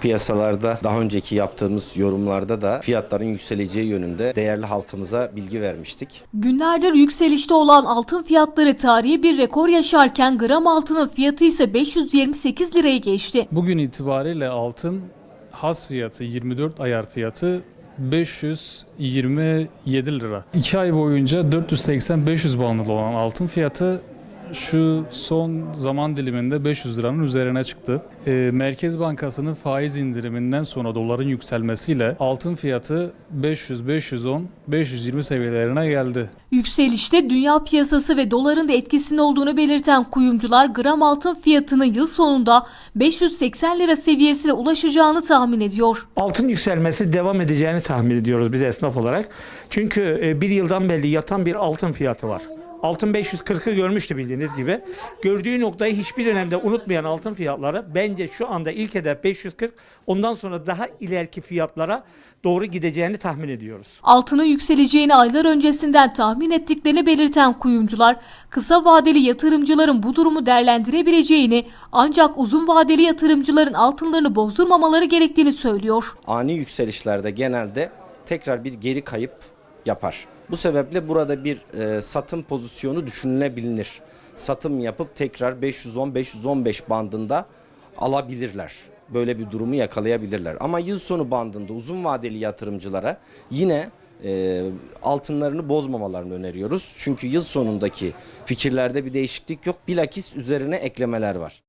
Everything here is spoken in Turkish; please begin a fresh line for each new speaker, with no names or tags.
Piyasalarda daha önceki yaptığımız yorumlarda da fiyatların yükseleceği yönünde değerli halkımıza bilgi vermiştik.
Günlerdir yükselişte olan altın fiyatları tarihi bir rekor yaşarken gram altının fiyatı ise 528 lirayı geçti.
Bugün itibariyle altın has fiyatı 24 ayar fiyatı 527 lira. 2 ay boyunca 480-500 bandında olan altın fiyatı şu son zaman diliminde 500 liranın üzerine çıktı. Ee, Merkez Bankası'nın faiz indiriminden sonra doların yükselmesiyle altın fiyatı 500, 510, 520 seviyelerine geldi.
Yükselişte dünya piyasası ve doların da etkisinde olduğunu belirten kuyumcular gram altın fiyatının yıl sonunda 580 lira seviyesine ulaşacağını tahmin ediyor.
altın yükselmesi devam edeceğini tahmin ediyoruz biz esnaf olarak. Çünkü e, bir yıldan beri yatan bir altın fiyatı var. Altın 540'ı görmüştü bildiğiniz gibi. Gördüğü noktayı hiçbir dönemde unutmayan altın fiyatları bence şu anda ilk hedef 540 ondan sonra daha ileriki fiyatlara doğru gideceğini tahmin ediyoruz.
Altının yükseleceğini aylar öncesinden tahmin ettiklerini belirten kuyumcular, kısa vadeli yatırımcıların bu durumu değerlendirebileceğini ancak uzun vadeli yatırımcıların altınlarını bozdurmamaları gerektiğini söylüyor.
Ani yükselişlerde genelde tekrar bir geri kayıp yapar. Bu sebeple burada bir e, satım pozisyonu düşünülebilir. Satım yapıp tekrar 510-515 bandında alabilirler. Böyle bir durumu yakalayabilirler. Ama yıl sonu bandında uzun vadeli yatırımcılara yine e, altınlarını bozmamalarını öneriyoruz. Çünkü yıl sonundaki fikirlerde bir değişiklik yok. Bilakis üzerine eklemeler var.